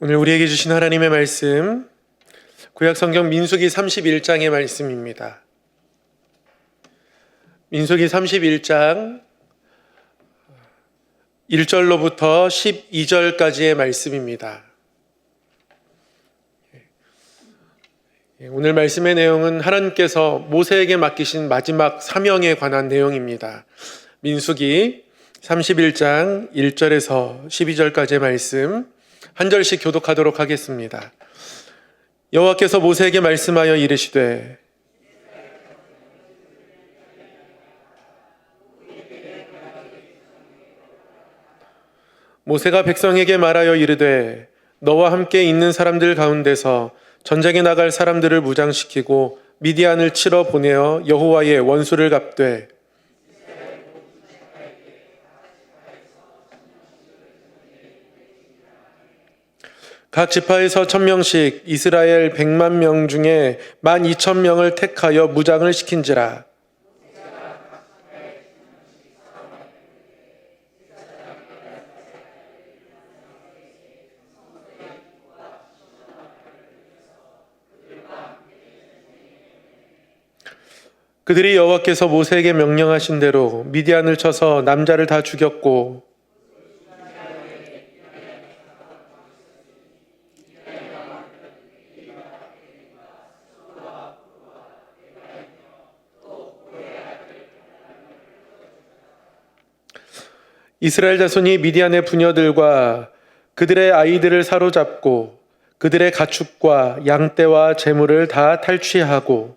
오늘 우리에게 주신 하나님의 말씀 구약 성경 민수기 31장의 말씀입니다. 민수기 31장 1절로부터 12절까지의 말씀입니다. 예, 오늘 말씀의 내용은 하나님께서 모세에게 맡기신 마지막 사명에 관한 내용입니다. 민수기 31장 1절에서 12절까지의 말씀 한 절씩 교독하도록 하겠습니다. 여호와께서 모세에게 말씀하여 이르시되 모세가 백성에게 말하여 이르되 너와 함께 있는 사람들 가운데서 전쟁에 나갈 사람들을 무장시키고 미디안을 치러 보내어 여호와의 원수를 갚되 각 지파에서 천명씩 이스라엘 백만 명 중에 만 이천 명을 택하여 무장을 시킨지라. 그들이 여호와께서 모세에게 명령하신 대로 미디안을 쳐서 남자를 다 죽였고 이스라엘 자손이 미디안의 부녀들과 그들의 아이들을 사로잡고 그들의 가축과 양떼와 재물을 다 탈취하고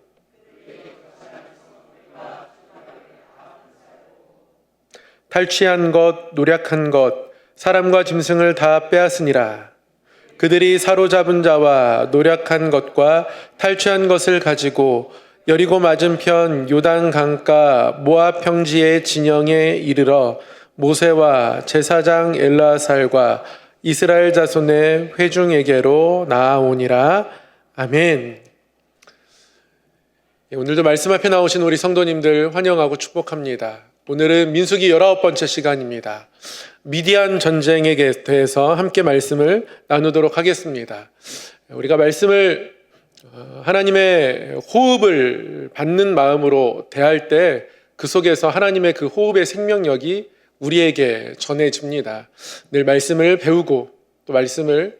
탈취한 것, 노력한 것, 사람과 짐승을 다 빼앗으니라. 그들이 사로잡은 자와 노력한 것과 탈취한 것을 가지고 여리고 맞은편 요단 강가 모압 평지의 진영에 이르러 모세와 제사장 엘라살과 이스라엘 자손의 회중에게로 나아오니라. 아멘. 예, 오늘도 말씀 앞에 나오신 우리 성도님들 환영하고 축복합니다. 오늘은 민수기 19번째 시간입니다. 미디안 전쟁에 대해서 함께 말씀을 나누도록 하겠습니다. 우리가 말씀을 어, 하나님의 호흡을 받는 마음으로 대할 때 그 속에서 하나님의 그 호흡의 생명력이 우리에게 전해집니다. 늘 말씀을 배우고 또 말씀을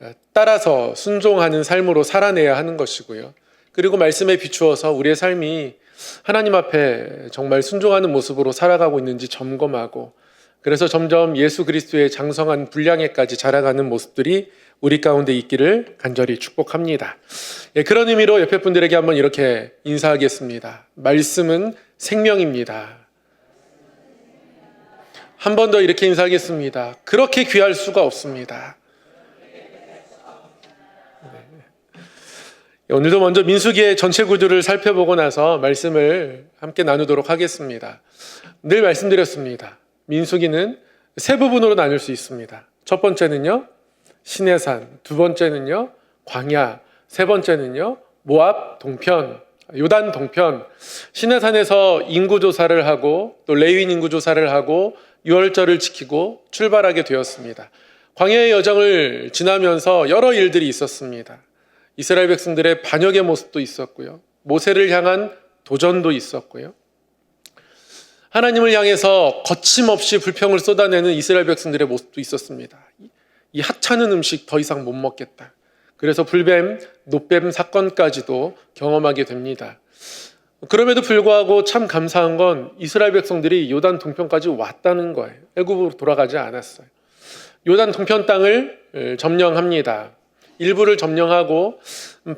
어, 따라서 순종하는 삶으로 살아내야 하는 것이고요. 그리고 말씀에 비추어서 우리의 삶이 하나님 앞에 정말 순종하는 모습으로 살아가고 있는지 점검하고 그래서 점점 예수 그리스도의 장성한 분량에까지 자라가는 모습들이 우리 가운데 있기를 간절히 축복합니다. 예, 그런 의미로 옆에 분들에게 한번 이렇게 인사하겠습니다. 말씀은 생명입니다. 한 번 더 이렇게 인사하겠습니다. 그렇게 귀할 수가 없습니다. 네. 오늘도 먼저 민수기의 전체 구조를 살펴보고 나서 말씀을 함께 나누도록 하겠습니다. 늘 말씀드렸습니다. 민수기는 세 부분으로 나눌 수 있습니다. 첫 번째는요, 시내산, 두 번째는요, 광야, 세 번째는요, 모압 동편, 요단 동편, 시내산에서 인구 조사를 하고 또 레위인 인구 조사를 하고 유월절을 지키고 출발하게 되었습니다. 광야의 여정을 지나면서 여러 일들이 있었습니다. 이스라엘 백성들의 반역의 모습도 있었고요. 모세를 향한 도전도 있었고요. 하나님을 향해서 거침없이 불평을 쏟아내는 이스라엘 백성들의 모습도 있었습니다. 이 하찮은 음식 더 이상 못 먹겠다. 그래서 불뱀, 노뱀 사건까지도 경험하게 됩니다. 그럼에도 불구하고 참 감사한 건 이스라엘 백성들이 요단 동편까지 왔다는 거예요. 애굽으로 돌아가지 않았어요. 요단 동편 땅을 점령합니다. 일부를 점령하고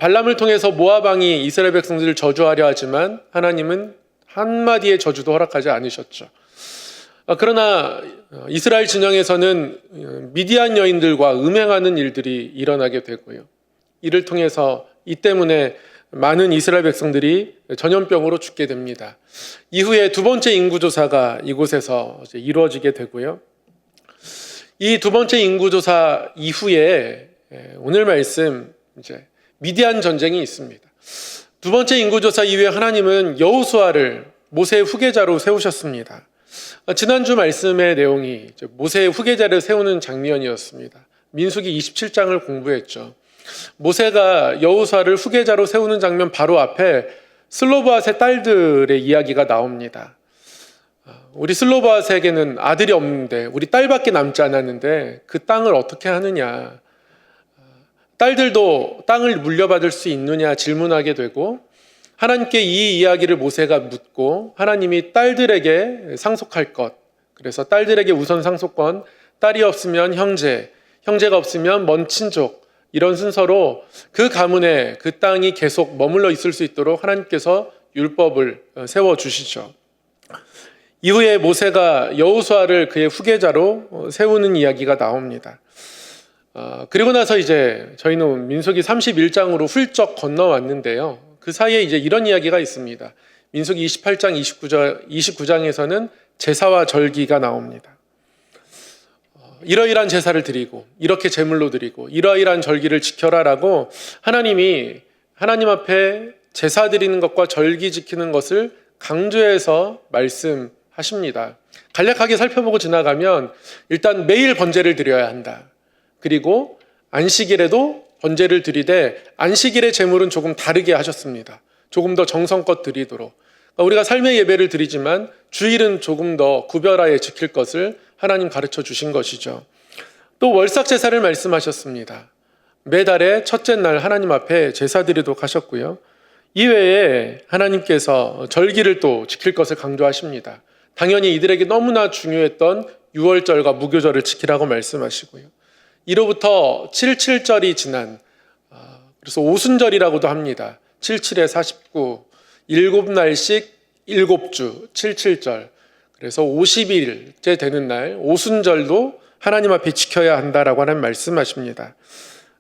발람을 통해서 모압 왕이 이스라엘 백성들을 저주하려 하지만 하나님은 한마디의 저주도 허락하지 않으셨죠. 그러나 이스라엘 진영에서는 미디안 여인들과 음행하는 일들이 일어나게 되고요. 이를 통해서 이 때문에 많은 이스라엘 백성들이 전염병으로 죽게 됩니다. 이후에 두 번째 인구조사가 이곳에서 이루어지게 되고요. 이 두 번째 인구조사 이후에 오늘 말씀 이제 미디안 전쟁이 있습니다. 두 번째 인구조사 이후에 하나님은 여우수아를 모세의 후계자로 세우셨습니다. 지난주 말씀의 내용이 모세의 후계자를 세우는 장면이었습니다. 민수기 27장을 공부했죠. 모세가 여호수아를 후계자로 세우는 장면 바로 앞에 슬로바앗의 딸들의 이야기가 나옵니다. 우리 슬로바앗에게는 아들이 없는데 우리 딸밖에 남지 않았는데 그 땅을 어떻게 하느냐? 딸들도 땅을 물려받을 수 있느냐 질문하게 되고 하나님께 이 이야기를 모세가 묻고 하나님이 딸들에게 상속할 것. 그래서 딸들에게 우선 상속권, 딸이 없으면 형제, 형제가 없으면 먼 친족, 이런 순서로 그 가문에 그 땅이 계속 머물러 있을 수 있도록 하나님께서 율법을 세워 주시죠. 이후에 모세가 여호수아를 그의 후계자로 세우는 이야기가 나옵니다. 어, 그리고 나서 이제 저희는 민속이 31장으로 훌쩍 건너왔는데요. 그 사이에 이제 이런 이야기가 있습니다. 민속이 28장 29장, 29장에서는 제사와 절기가 나옵니다. 어, 이러이러한 제사를 드리고 이렇게 제물로 드리고 이러이러한 절기를 지켜라라고 하나님이 하나님 앞에 제사 드리는 것과 절기 지키는 것을 강조해서 말씀하십니다. 간략하게 살펴보고 지나가면 일단 매일 번제를 드려야 한다. 그리고 안식일에도 번제를 드리되 안식일의 제물은 조금 다르게 하셨습니다. 조금 더 정성껏 드리도록. 그러니까 우리가 삶의 예배를 드리지만 주일은 조금 더 구별하여 지킬 것을 하나님 가르쳐 주신 것이죠. 또 월삭 제사를 말씀하셨습니다. 매달의 첫째 날 하나님 앞에 제사 드리도록 하셨고요. 이외에 하나님께서 절기를 또 지킬 것을 강조하십니다. 당연히 이들에게 너무나 중요했던 유월절과 무교절을 지키라고 말씀하시고요. 이로부터 77절이 지난 아, 그래서 오순절이라고도 합니다. 77에 49 일곱 날씩 일곱 주 77절 그래서 50일째 되는 날 오순절도 하나님 앞에 지켜야 한다라고 하는 말씀하십니다.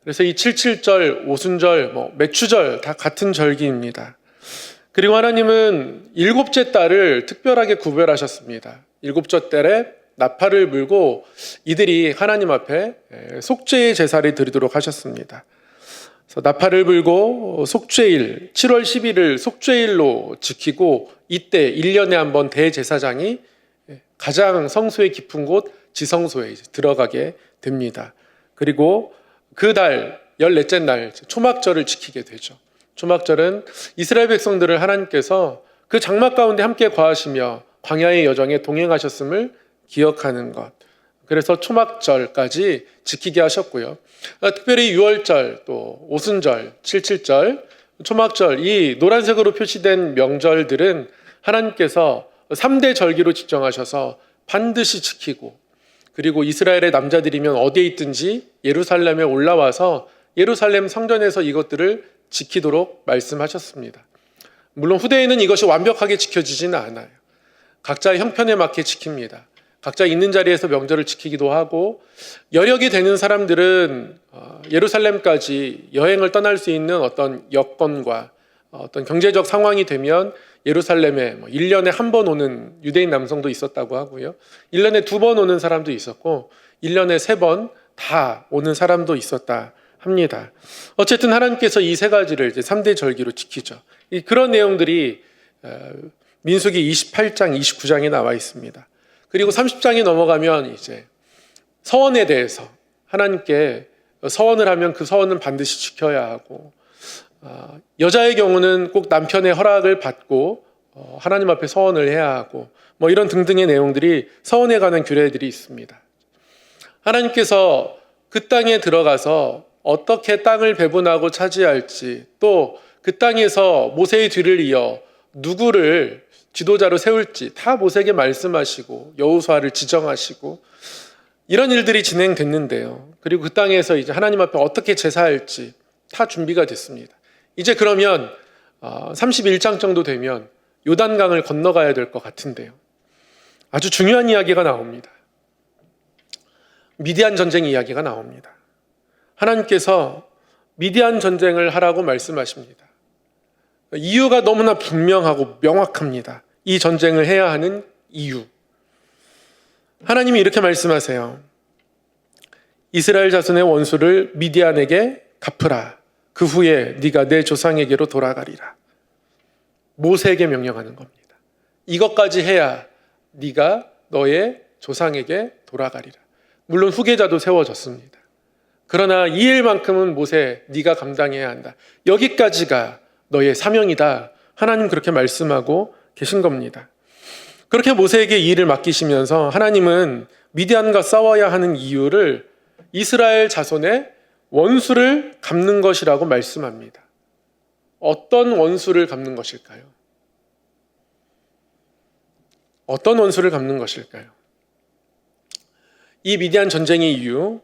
그래서 이 77절, 오순절, 뭐 매추절 다 같은 절기입니다. 그리고 하나님은 일곱째 달을 특별하게 구별하셨습니다. 일곱째 달에 나팔을 불고 이들이 하나님 앞에 속죄의 제사를 드리도록 하셨습니다. 그래서 나팔을 불고 속죄일 7월 10일을 속죄일로 지키고 이때 1년에 한 번 대제사장이 가장 성소의 깊은 곳 지성소에 들어가게 됩니다. 그리고 그 달, 14째 날 초막절을 지키게 되죠. 초막절은 이스라엘 백성들을 하나님께서 그 장막 가운데 함께 거하시며 광야의 여정에 동행하셨음을 기억하는 것. 그래서 초막절까지 지키게 하셨고요. 특별히 6월절, 또 오순절, 77절, 초막절, 이 노란색으로 표시된 명절들은 하나님께서 3대 절기로 지정하셔서 반드시 지키고 그리고 이스라엘의 남자들이면 어디에 있든지 예루살렘에 올라와서 예루살렘 성전에서 이것들을 지키도록 말씀하셨습니다. 물론 후대에는 이것이 완벽하게 지켜지지는 않아요. 각자의 형편에 맞게 지킵니다. 각자 있는 자리에서 명절을 지키기도 하고 여력이 되는 사람들은 어, 예루살렘까지 여행을 떠날 수 있는 어떤 여건과 어떤 경제적 상황이 되면 예루살렘에 1년에 뭐한번 오는 유대인 남성도 있었다고 하고요. 1년에 두 번 오는 사람도 있었고 1년에 세 번 다 오는 사람도 있었다 합니다. 어쨌든 하나님께서 이 세 가지를 이제 3대 절기로 지키죠. 그런 내용들이 어, 민수기 28장, 29장에 나와 있습니다. 그리고 30장이 넘어가면 이제 서원에 대해서 하나님께 서원을 하면 그 서원은 반드시 지켜야 하고 아, 여자의 경우는 꼭 남편의 허락을 받고 어, 하나님 앞에 서원을 해야 하고 뭐 이런 등등의 내용들이 서원에 관한 규례들이 있습니다. 하나님께서 그 땅에 들어가서 어떻게 땅을 배분하고 차지할지 또 그 땅에서 모세의 뒤를 이어 누구를 지도자로 세울지 다 모세에게 말씀하시고 여호수아를 지정하시고 이런 일들이 진행됐는데요. 그리고 그 땅에서 이제 하나님 앞에 어떻게 제사할지 다 준비가 됐습니다. 이제 그러면 31장 어, 정도 되면 요단강을 건너가야 될 것 같은데요. 아주 중요한 이야기가 나옵니다. 미디안 전쟁 이야기가 나옵니다. 하나님께서 미디안 전쟁을 하라고 말씀하십니다. 이유가 너무나 분명하고 명확합니다. 이 전쟁을 해야 하는 이유. 하나님이 이렇게 말씀하세요. 이스라엘 자손의 원수를 미디안에게 갚으라. 그 후에 네가 내 조상에게로 돌아가리라. 모세에게 명령하는 겁니다. 이것까지 해야 네가 너의 조상에게 돌아가리라. 물론 후계자도 세워졌습니다. 그러나 이 일만큼은 모세 네가 감당해야 한다. 여기까지가 너의 사명이다. 하나님 그렇게 말씀하고 계신 겁니다. 그렇게 모세에게 이 일을 맡기시면서 하나님은 미디안과 싸워야 하는 이유를 이스라엘 자손의 원수를 갚는 것이라고 말씀합니다. 어떤 원수를 갚는 것일까요? 어떤 원수를 갚는 것일까요? 이 미디안 전쟁의 이유,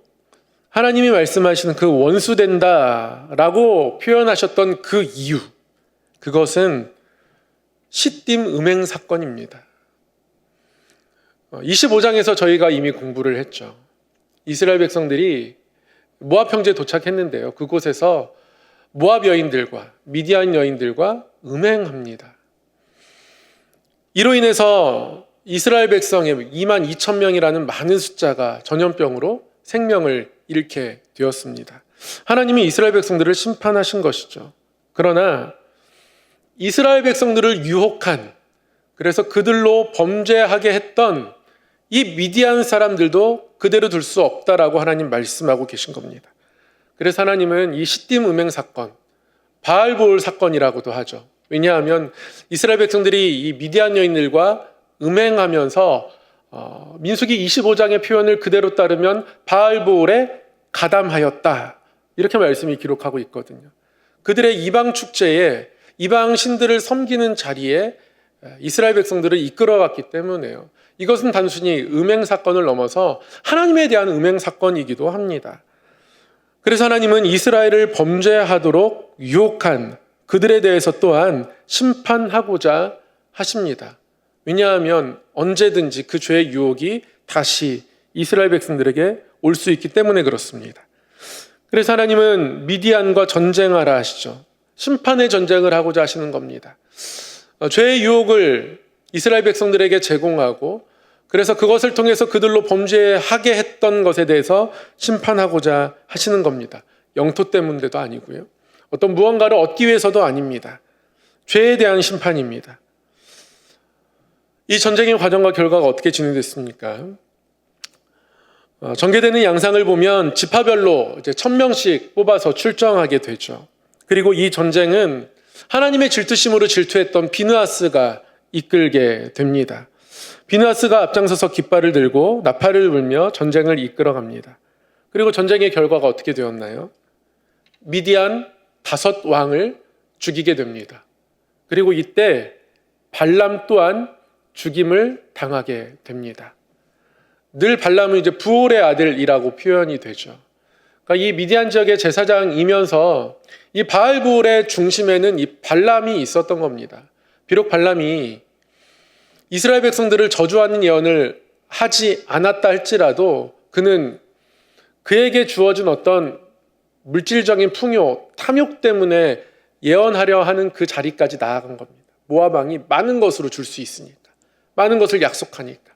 하나님이 말씀하시는 그 원수 된다라고 표현하셨던 그 이유, 그것은 시딤 음행 사건입니다. 25장에서 저희가 이미 공부를 했죠. 이스라엘 백성들이 모압 평지에 도착했는데요. 그곳에서 모압 여인들과 미디안 여인들과 음행합니다. 이로 인해서 이스라엘 백성의 2만 2천 명이라는 많은 숫자가 전염병으로 생명을 잃게 되었습니다. 하나님이 이스라엘 백성들을 심판하신 것이죠. 그러나 이스라엘 백성들을 유혹한 그래서 그들로 범죄하게 했던 이 미디안 사람들도 그대로 둘 수 없다라고 하나님 말씀하고 계신 겁니다. 그래서 하나님은 이 시딤 음행 사건, 바알볼 사건이라고도 하죠. 왜냐하면 이스라엘 백성들이 이 미디안 여인들과 음행하면서 어, 민수기 25장의 표현을 그대로 따르면 바알볼에 가담하였다. 이렇게 말씀이 기록하고 있거든요. 그들의 이방 축제에 이방 신들을 섬기는 자리에 이스라엘 백성들을 이끌어갔기 때문에요. 이것은 단순히 음행 사건을 넘어서 하나님에 대한 음행 사건이기도 합니다. 그래서 하나님은 이스라엘을 범죄하도록 유혹한 그들에 대해서 또한 심판하고자 하십니다. 왜냐하면 언제든지 그 죄의 유혹이 다시 이스라엘 백성들에게 올 수 있기 때문에 그렇습니다. 그래서 하나님은 미디안과 전쟁하라 하시죠. 심판의 전쟁을 하고자 하시는 겁니다. 어, 죄의 유혹을 이스라엘 백성들에게 제공하고 그래서 그것을 통해서 그들로 범죄하게 했던 것에 대해서 심판하고자 하시는 겁니다. 영토 때문에도 아니고요. 어떤 무언가를 얻기 위해서도 아닙니다. 죄에 대한 심판입니다. 이 전쟁의 과정과 결과가 어떻게 진행됐습니까? 어, 전개되는 양상을 보면 지파별로 이제 천 명씩 뽑아서 출정하게 되죠. 그리고 이 전쟁은 하나님의 질투심으로 질투했던 비느아스가 이끌게 됩니다. 비느아스가 앞장서서 깃발을 들고 나팔을 불며 전쟁을 이끌어갑니다. 그리고 전쟁의 결과가 어떻게 되었나요? 미디안 다섯 왕을 죽이게 됩니다. 그리고 이때 발람 또한 죽임을 당하게 됩니다. 늘 발람은 이제 부올의 아들이라고 표현이 되죠. 그러니까 이 미디안 지역의 제사장이면서 이 바알 부올의 중심에는 이 발람이 있었던 겁니다. 비록 발람이 이스라엘 백성들을 저주하는 예언을 하지 않았다 할지라도 그는 그에게 주어진 어떤 물질적인 풍요, 탐욕 때문에 예언하려 하는 그 자리까지 나아간 겁니다. 모아방이 많은 것으로 줄 수 있으니까. 많은 것을 약속하니까.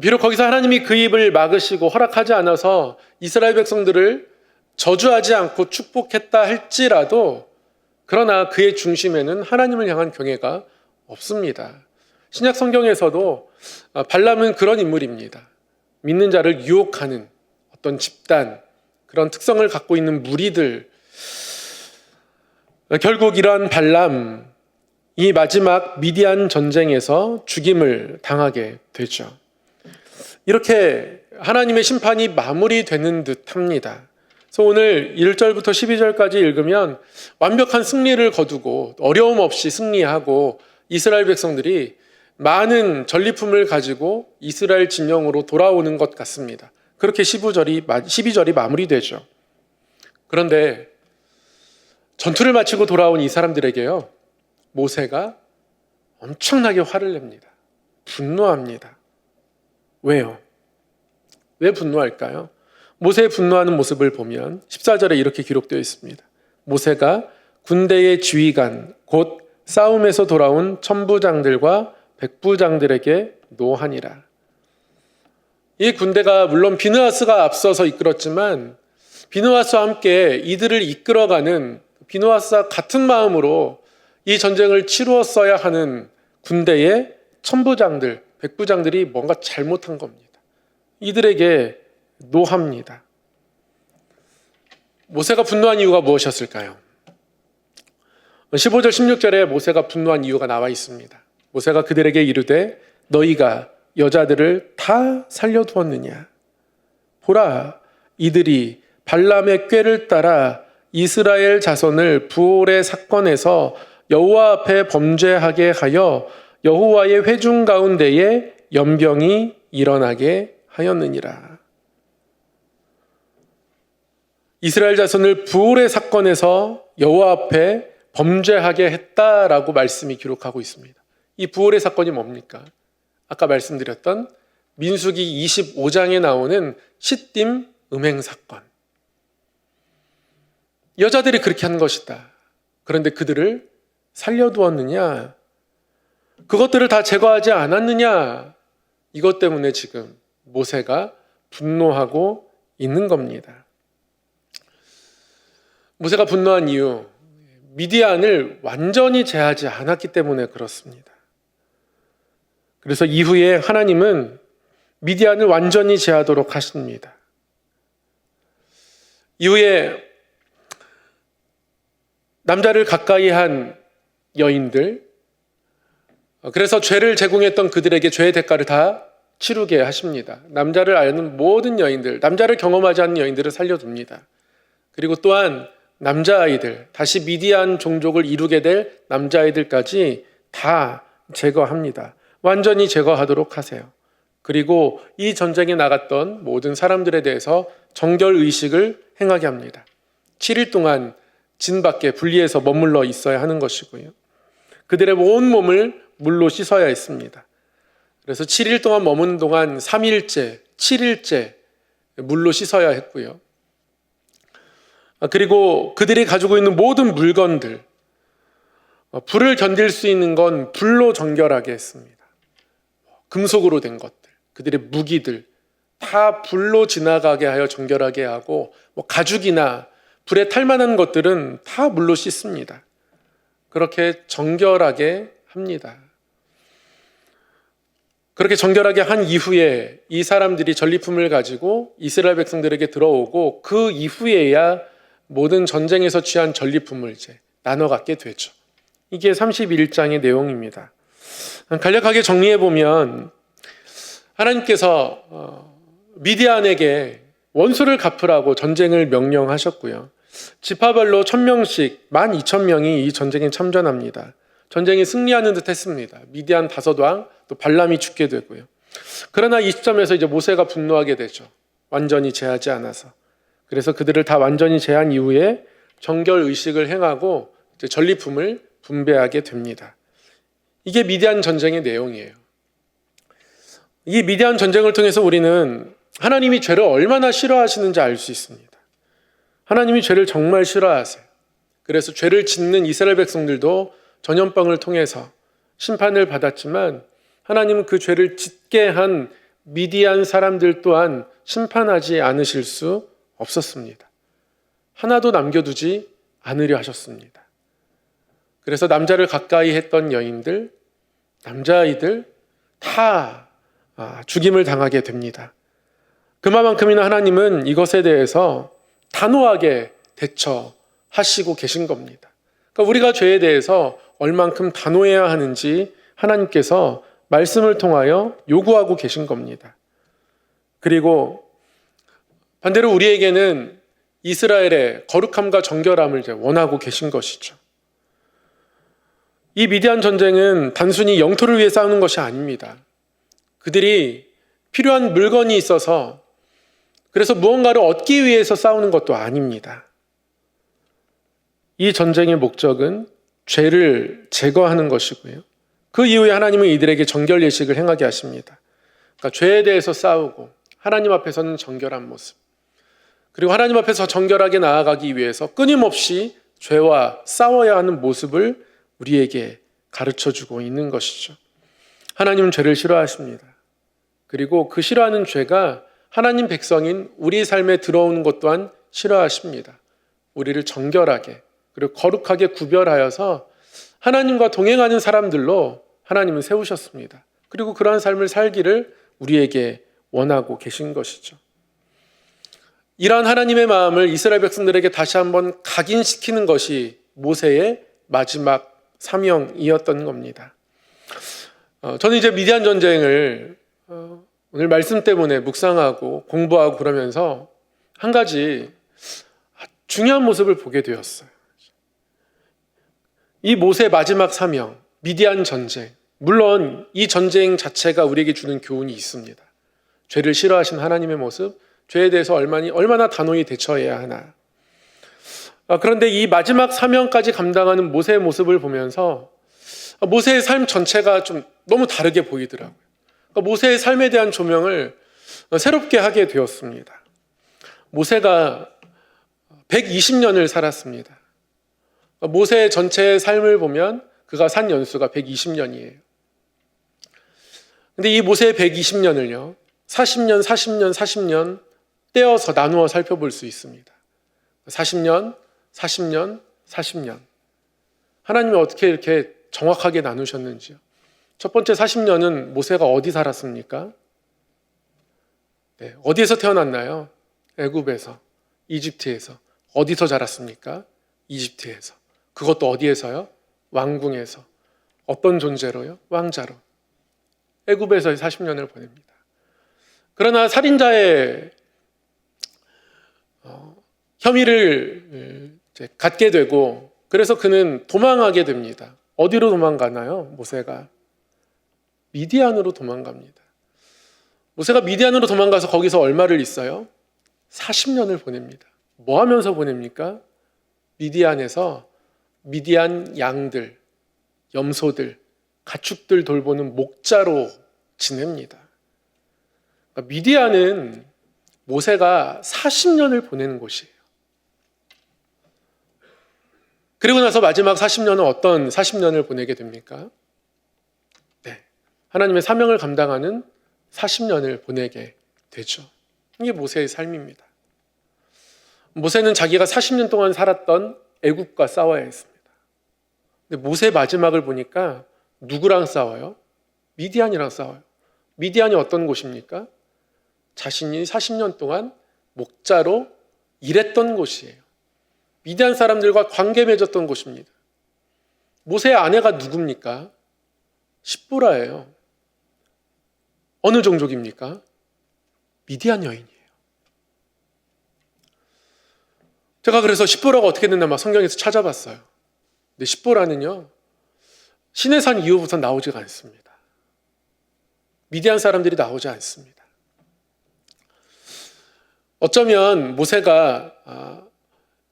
비록 거기서 하나님이 그 입을 막으시고 허락하지 않아서 이스라엘 백성들을 저주하지 않고 축복했다 할지라도 그러나 그의 중심에는 하나님을 향한 경외가 없습니다. 신약 성경에서도 발람은 그런 인물입니다. 믿는 자를 유혹하는 어떤 집단, 그런 특성을 갖고 있는 무리들. 결국 이러한 발람, 이 마지막 미디안 전쟁에서 죽임을 당하게 되죠. 이렇게 하나님의 심판이 마무리되는 듯 합니다. 그래서 오늘 1절부터 12절까지 읽으면 완벽한 승리를 거두고 어려움 없이 승리하고 이스라엘 백성들이 많은 전리품을 가지고 이스라엘 진영으로 돌아오는 것 같습니다. 그렇게 15절이, 12절이 마무리되죠. 그런데 전투를 마치고 돌아온 이 사람들에게요, 모세가 엄청나게 화를 냅니다. 분노합니다. 왜요? 왜 분노할까요? 모세의 분노하는 모습을 보면 14절에 이렇게 기록되어 있습니다. 모세가 군대의 지휘관, 곧 싸움에서 돌아온 천부장들과 백부장들에게 노하니라. 이 군대가 물론 비느하스가 앞서서 이끌었지만 비느하스와 함께 이들을 이끌어가는 비느하스와 같은 마음으로 이 전쟁을 치루었어야 하는 군대의 천부장들, 백부장들이 뭔가 잘못한 겁니다. 이들에게 노합니다. 모세가 분노한 이유가 무엇이었을까요? 15절 16절에 모세가 분노한 이유가 나와 있습니다. 모세가 그들에게 이르되 너희가 여자들을 다 살려두었느냐 보라 이들이 발람의 꾀를 따라 이스라엘 자손을 부올의 사건에서 여호와 앞에 범죄하게 하여 여호와의 회중 가운데에 연병이 일어나게 하였느니라. 이스라엘 자손을 부올의 사건에서 여호와 앞에 범죄하게 했다라고 말씀이 기록하고 있습니다. 이 부올의 사건이 뭡니까? 아까 말씀드렸던 민수기 25장에 나오는 시딤 음행 사건. 여자들이 그렇게 한 것이다. 그런데 그들을 살려두었느냐? 그것들을 다 제거하지 않았느냐? 이것 때문에 지금 모세가 분노하고 있는 겁니다. 모세가 분노한 이유, 미디안을 완전히 제하지 않았기 때문에 그렇습니다. 그래서 이후에 하나님은 미디안을 완전히 제하도록 하십니다. 이후에 남자를 가까이 한 여인들, 그래서 죄를 제공했던 그들에게 죄의 대가를 다 치르게 하십니다. 남자를 아는 모든 여인들, 남자를 경험하지 않는 여인들을 살려둡니다. 그리고 또한 남자아이들, 다시 미디안 종족을 이루게 될 남자아이들까지 다 제거합니다. 완전히 제거하도록 하세요. 그리고 이 전쟁에 나갔던 모든 사람들에 대해서 정결 의식을 행하게 합니다. 7일 동안 진 밖에 분리해서 머물러 있어야 하는 것이고요. 그들의 온 몸을 물로 씻어야 했습니다. 그래서 7일 동안 머무는 동안 3일째, 7일째 물로 씻어야 했고요. 아, 그리고 그들이 가지고 있는 모든 물건들, 어, 불을 견딜 수 있는 건 불로 정결하게 했습니다. 금속으로 된 것들, 그들의 무기들, 다 불로 지나가게 하여 정결하게 하고, 뭐 가죽이나 불에 탈만한 것들은 다 물로 씻습니다. 그렇게 정결하게 합니다. 그렇게 정결하게 한 이후에 이 사람들이 전리품을 가지고 이스라엘 백성들에게 들어오고 그 이후에야 모든 전쟁에서 취한 전리품을 이제 나눠 갖게 되죠. 이게 31장의 내용입니다. 간략하게 정리해 보면 하나님께서 어, 미디안에게 원수를 갚으라고 전쟁을 명령하셨고요. 지파별로 천명씩 만 이천 명이 이 전쟁에 참전합니다. 전쟁이 승리하는 듯 했습니다. 미디안 다섯 왕, 또 발람이 죽게 되고요. 그러나 이 시점에서 이제 모세가 분노하게 되죠. 완전히 제하지 않아서. 그래서 그들을 다 완전히 제한 이후에 정결 의식을 행하고 전리품을 분배하게 됩니다. 이게 미디안 전쟁의 내용이에요. 이 미디안 전쟁을 통해서 우리는 하나님이 죄를 얼마나 싫어하시는지 알 수 있습니다. 하나님이 죄를 정말 싫어하세요. 그래서 죄를 짓는 이스라엘 백성들도 전염병을 통해서 심판을 받았지만 하나님은 그 죄를 짓게 한 미디안 사람들 또한 심판하지 않으실 수 없었습니다. 하나도 남겨두지 않으려 하셨습니다. 그래서 남자를 가까이 했던 여인들, 남자아이들 다 아, 죽임을 당하게 됩니다. 그만큼이나 하나님은 이것에 대해서 단호하게 대처하시고 계신 겁니다. 그러니까 우리가 죄에 대해서 얼만큼 단호해야 하는지 하나님께서 말씀을 통하여 요구하고 계신 겁니다. 그리고 반대로 우리에게는 이스라엘의 거룩함과 정결함을 원하고 계신 것이죠. 이 미디안 전쟁은 단순히 영토를 위해 싸우는 것이 아닙니다. 그들이 필요한 물건이 있어서 그래서 무언가를 얻기 위해서 싸우는 것도 아닙니다. 이 전쟁의 목적은 죄를 제거하는 것이고요. 그 이후에 하나님은 이들에게 정결 예식을 행하게 하십니다. 그러니까 죄에 대해서 싸우고 하나님 앞에서는 정결한 모습. 그리고 하나님 앞에서 정결하게 나아가기 위해서 끊임없이 죄와 싸워야 하는 모습을 우리에게 가르쳐 주고 있는 것이죠. 하나님은 죄를 싫어하십니다. 그리고 그 싫어하는 죄가 하나님 백성인 우리 삶에 들어오는 것 또한 싫어하십니다. 우리를 정결하게 그리고 거룩하게 구별하여서 하나님과 동행하는 사람들로 하나님은 세우셨습니다. 그리고 그러한 삶을 살기를 우리에게 원하고 계신 것이죠. 이러한 하나님의 마음을 이스라엘 백성들에게 다시 한번 각인시키는 것이 모세의 마지막 사명이었던 겁니다. 어, 저는 이제 미디안 전쟁을 어, 오늘 말씀 때문에 묵상하고 공부하고 그러면서 한 가지 중요한 모습을 보게 되었어요. 이 모세의 마지막 사명, 미디안 전쟁. 물론 이 전쟁 자체가 우리에게 주는 교훈이 있습니다. 죄를 싫어하신 하나님의 모습, 죄에 대해서 얼마나, 단호히 대처해야 하나. 아, 그런데 이 마지막 사명까지 감당하는 모세의 모습을 보면서 모세의 삶 전체가 좀 너무 다르게 보이더라고요. 그러니까 모세의 삶에 대한 조명을 새롭게 하게 되었습니다. 모세가 120년을 살았습니다. 모세의 전체 삶을 보면 그가 산 연수가 120년이에요. 근데 이 모세의 120년을요, 40년, 40년, 40년 떼어서 나누어 살펴볼 수 있습니다. 40년, 40년, 40년. 하나님이 어떻게 이렇게 정확하게 나누셨는지요. 첫 번째 40년은 모세가 어디 살았습니까? 네, 어디에서 태어났나요? 애굽에서, 이집트에서. 어디서 자랐습니까? 이집트에서. 그것도 어디에서요? 왕궁에서. 어떤 존재로요? 왕자로. 애굽에서 40년을 보냅니다. 그러나 살인자의 어, 혐의를 갖게 되고 그래서 그는 도망하게 됩니다. 어디로 도망가나요? 모세가 미디안으로 도망갑니다. 모세가 미디안으로 도망가서 거기서 얼마를 있어요? 40년을 보냅니다. 뭐 하면서 보냅니까? 미디안에서 미디안 양들, 염소들, 가축들 돌보는 목자로 지냅니다. 그러니까 미디안은 모세가 40년을 보내는 곳이에요. 그리고 나서 마지막 40년은 어떤 40년을 보내게 됩니까? 네. 하나님의 사명을 감당하는 40년을 보내게 되죠. 이게 모세의 삶입니다. 모세는 자기가 40년 동안 살았던 애국과 싸워야 했습니다. 근데 모세 마지막을 보니까 누구랑 싸워요? 미디안이랑 싸워요. 미디안이 어떤 곳입니까? 자신이 40년 동안 목자로 일했던 곳이에요. 미디안 사람들과 관계 맺었던 곳입니다. 모세의 아내가 누굽니까? 십보라예요. 어느 종족입니까? 미디안 여인이에요. 제가 그래서 십보라가 어떻게 됐나 막 성경에서 찾아봤어요. 근데 십보라는요, 신의 산 이후부터 나오지가 않습니다. 미디안 사람들이 나오지 않습니다. 어쩌면 모세가 아,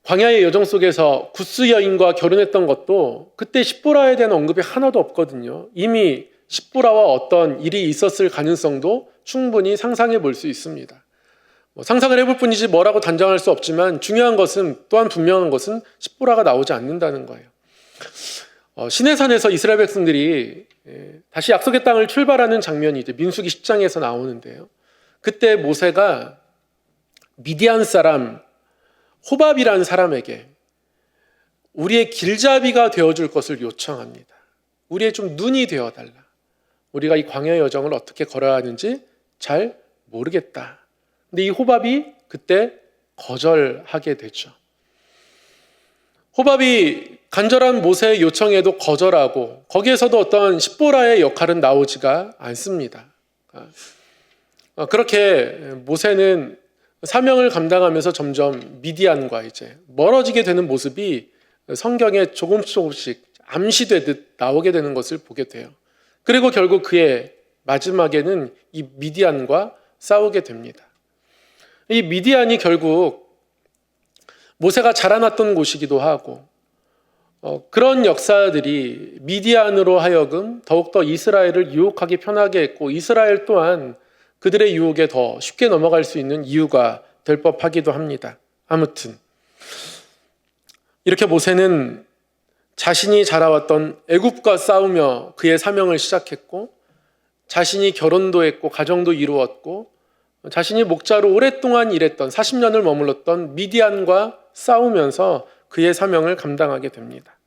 광야의 여정 속에서 구스 여인과 결혼했던 것도 그때 십보라에 대한 언급이 하나도 없거든요. 이미 십보라와 어떤 일이 있었을 가능성도 충분히 상상해 볼 수 있습니다. 뭐 상상을 해볼 뿐이지 뭐라고 단정할 수 없지만 중요한 것은 또한 분명한 것은 십보라가 나오지 않는다는 거예요. 어, 시내산에서 이스라엘 백성들이 예, 다시 약속의 땅을 출발하는 장면이 이제 민수기 10장에서 나오는데요. 그때 모세가 미디안 사람 호밥이라는 사람에게 우리의 길잡이가 되어줄 것을 요청합니다. 우리의 좀 눈이 되어달라. 우리가 이 광야 여정을 어떻게 걸어야 하는지 잘 모르겠다. 근데 이 호밥이 그때 거절하게 되죠. 호밥이 간절한 모세의 요청에도 거절하고 거기에서도 어떤 십보라의 역할은 나오지가 않습니다. 어, 그렇게 모세는 사명을 감당하면서 점점 미디안과 이제 멀어지게 되는 모습이 성경에 조금씩 조금씩 암시되듯 나오게 되는 것을 보게 돼요. 그리고 결국 그의 마지막에는 이 미디안과 싸우게 됩니다. 이 미디안이 결국 모세가 자라났던 곳이기도 하고 어, 그런 역사들이 미디안으로 하여금 더욱더 이스라엘을 유혹하기 편하게 했고 이스라엘 또한 그들의 유혹에 더 쉽게 넘어갈 수 있는 이유가 될 법하기도 합니다. 아무튼 이렇게 모세는 자신이 자라왔던 애굽과 싸우며 그의 사명을 시작했고 자신이 결혼도 했고 가정도 이루었고 자신이 목자로 오랫동안 일했던 40년을 머물렀던 미디안과 싸우면서 그의 사명을 감당하게 됩니다.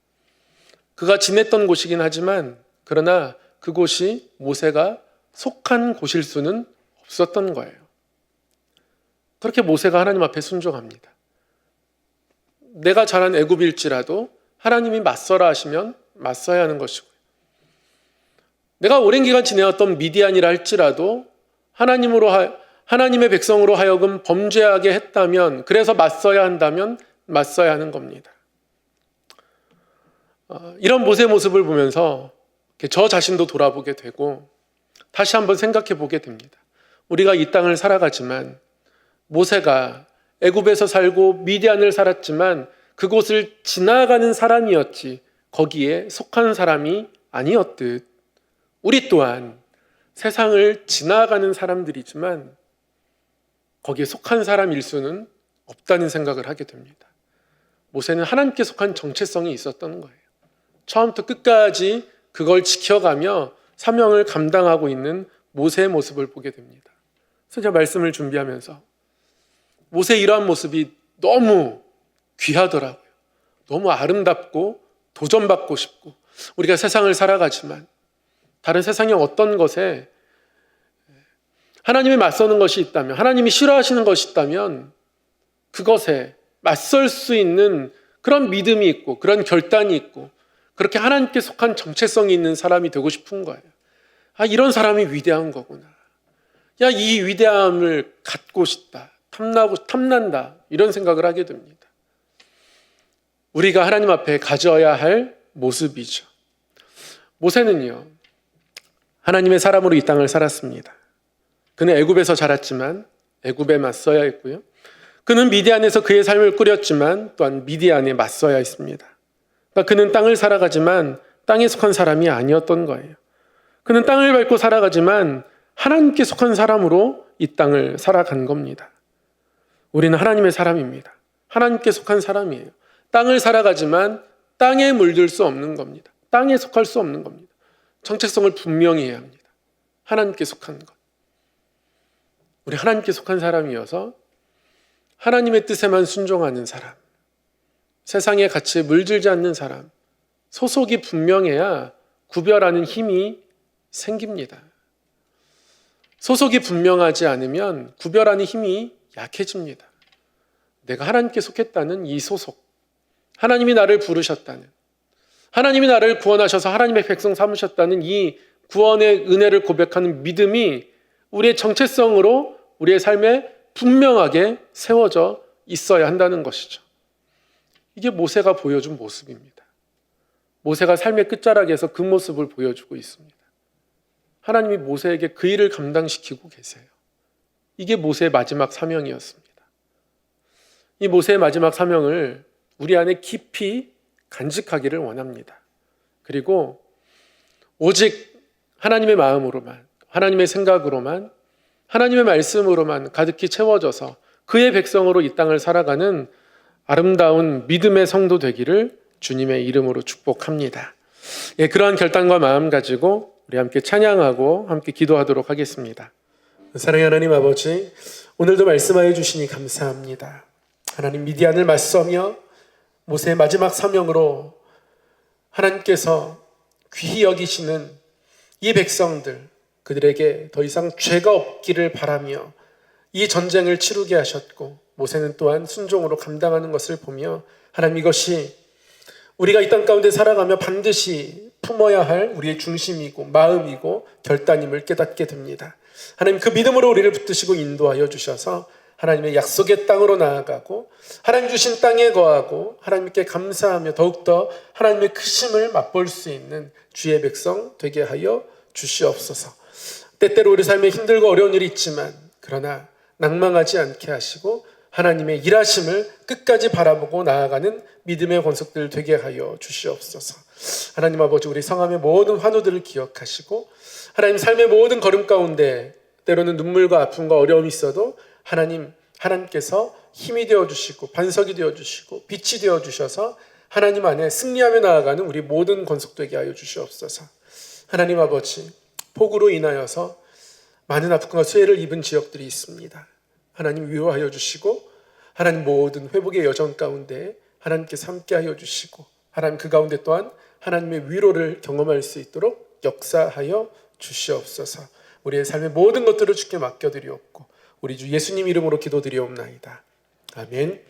그가 지냈던 곳이긴 하지만 그러나 그곳이 모세가 속한 곳일 수는 없었던 거예요. 그렇게 모세가 하나님 앞에 순종합니다. 내가 잘한 애굽일지라도 하나님이 맞서라 하시면 맞서야 하는 것이고요. 내가 오랜 기간 지내왔던 미디안이라 할지라도 하나님으로 하, 하나님의 백성으로 하여금 범죄하게 했다면 그래서 맞서야 한다면 맞서야 하는 겁니다. 어, 이런 모세 모습을 보면서 저 자신도 돌아보게 되고 다시 한번 생각해 보게 됩니다. 우리가 이 땅을 살아가지만 모세가 애굽에서 살고 미디안을 살았지만 그곳을 지나가는 사람이었지 거기에 속한 사람이 아니었듯 우리 또한 세상을 지나가는 사람들이지만 거기에 속한 사람일 수는 없다는 생각을 하게 됩니다. 모세는 하나님께 속한 정체성이 있었던 거예요. 처음부터 끝까지 그걸 지켜가며 사명을 감당하고 있는 모세의 모습을 보게 됩니다. 제가 말씀을 준비하면서 모세의 이러한 모습이 너무 귀하더라고요. 너무 아름답고 도전받고 싶고 우리가 세상을 살아가지만 다른 세상의 어떤 것에 하나님이 맞서는 것이 있다면 하나님이 싫어하시는 것이 있다면 그것에 맞설 수 있는 그런 믿음이 있고 그런 결단이 있고 그렇게 하나님께 속한 정체성이 있는 사람이 되고 싶은 거예요. 아, 이런 사람이 위대한 거구나. 야, 이 위대함을 갖고 싶다. 탐나고, 탐난다. 이런 생각을 하게 됩니다. 우리가 하나님 앞에 가져야 할 모습이죠. 모세는요, 하나님의 사람으로 이 땅을 살았습니다. 그는 애굽에서 자랐지만 애굽에 맞서야 했고요. 그는 미디안에서 그의 삶을 꾸렸지만 또한 미디안에 맞서야 했습니다. 그러니까 그는 땅을 살아가지만 땅에 속한 사람이 아니었던 거예요. 그는 땅을 밟고 살아가지만 하나님께 속한 사람으로 이 땅을 살아간 겁니다. 우리는 하나님의 사람입니다. 하나님께 속한 사람이에요. 땅을 살아가지만 땅에 물들 수 없는 겁니다. 땅에 속할 수 없는 겁니다. 정체성을 분명히 해야 합니다. 하나님께 속한 것. 우리 하나님께 속한 사람이어서 하나님의 뜻에만 순종하는 사람. 세상의 가치에 물들지 않는 사람, 소속이 분명해야 구별하는 힘이 생깁니다. 소속이 분명하지 않으면 구별하는 힘이 약해집니다. 내가 하나님께 속했다는 이 소속, 하나님이 나를 부르셨다는, 하나님이 나를 구원하셔서 하나님의 백성 삼으셨다는 이 구원의 은혜를 고백하는 믿음이 우리의 정체성으로 우리의 삶에 분명하게 세워져 있어야 한다는 것이죠. 이게 모세가 보여준 모습입니다. 모세가 삶의 끝자락에서 그 모습을 보여주고 있습니다. 하나님이 모세에게 그 일을 감당시키고 계세요. 이게 모세의 마지막 사명이었습니다. 이 모세의 마지막 사명을 우리 안에 깊이 간직하기를 원합니다. 그리고 오직 하나님의 마음으로만, 하나님의 생각으로만, 하나님의 말씀으로만 가득히 채워져서 그의 백성으로 이 땅을 살아가는 아름다운 믿음의 성도 되기를 주님의 이름으로 축복합니다. 예, 그러한 결단과 마음 가지고 우리 함께 찬양하고 함께 기도하도록 하겠습니다. 사랑의 하나님 아버지, 오늘도 말씀하여 주시니 감사합니다. 하나님 미디안을 맞서며 모세의 마지막 사명으로 하나님께서 귀히 여기시는 이 백성들, 그들에게 더 이상 죄가 없기를 바라며 이 전쟁을 치르게 하셨고 모세는 또한 순종으로 감당하는 것을 보며 하나님 이것이 우리가 이 땅 가운데 살아가며 반드시 품어야 할 우리의 중심이고 마음이고 결단임을 깨닫게 됩니다. 하나님 그 믿음으로 우리를 붙드시고 인도하여 주셔서 하나님의 약속의 땅으로 나아가고 하나님 주신 땅에 거하고 하나님께 감사하며 더욱더 하나님의 크심을 맛볼 수 있는 주의 백성 되게 하여 주시옵소서. 때때로 우리 삶에 힘들고 어려운 일이 있지만 그러나 낭망하지 않게 하시고 하나님의 일하심을 끝까지 바라보고 나아가는 믿음의 권속들 되게 하여 주시옵소서. 하나님 아버지 우리 성함의 모든 환우들을 기억하시고 하나님 삶의 모든 걸음 가운데 때로는 눈물과 아픔과 어려움이 있어도 하나님 하나님께서 힘이 되어 주시고 반석이 되어 주시고 빛이 되어 주셔서 하나님 안에 승리하며 나아가는 우리 모든 권속되게 하여 주시옵소서. 하나님 아버지 폭우로 인하여서 많은 아픔과 수해를 입은 지역들이 있습니다. 하나님 위로하여 주시고 하나님 모든 회복의 여정 가운데 하나님께서 함께하여 주시고 하나님 그 가운데 또한 하나님의 위로를 경험할 수 있도록 역사하여 주시옵소서. 우리의 삶의 모든 것들을 주께 맡겨드리옵고 우리 주 예수님 이름으로 기도드리옵나이다. 아멘.